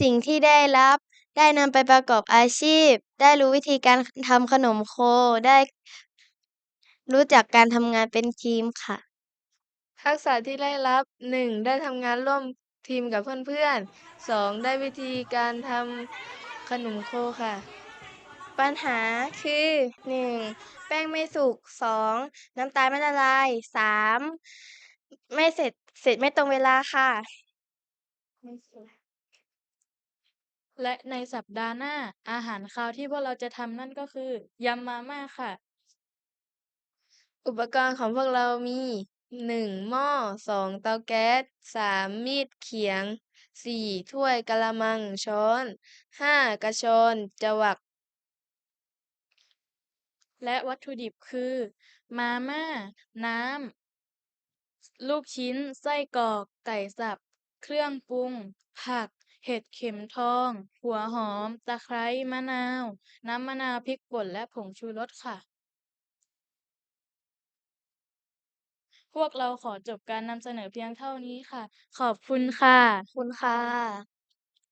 สิ่งที่ได้รับ ได้นำไปประกอบอาชีพ ได้รู้วิธีการทำขนมโค ได้รู้จักการทำงานเป็นทีมค่ะ ทักษะที่ได้รับหนึ่งได้ทำงานร่วมทีมกับเพื่อนๆสองได้วิธีการทำขนมโคค่ะ ปัญหาคือหนึ่งแป้งไม่สุกสองน้ำตาลไม่ละลายสามไม่เสร็จเสร็จไม่ตรงเวลาค่ะ และในสัปดาห์หน้า อาหารคาวที่พวกเราจะทำนั่นก็คือยำมาม่าค่ะ อุปกรณ์ของพวกเรามีหนึ่งหม้อสองเตาแก๊สสามมีดเขียงสี่ถ้วยกะละมังช้อนห้ากระชอนจวัก และวัตถุดิบคือ มาม่า น้ำ ลูกชิ้น ไส้กรอก ไก่สับ เครื่องปรุง ผัก เห็ดเข็มทอง หัวหอม ตะไคร้ มะนาว น้ำมะนาวพริกป่นและผงชูรสค่ะ พวกเราขอจบการนำเสนอเพียงเท่านี้ค่ะ ขอบคุณค่ะ คุณค่ะ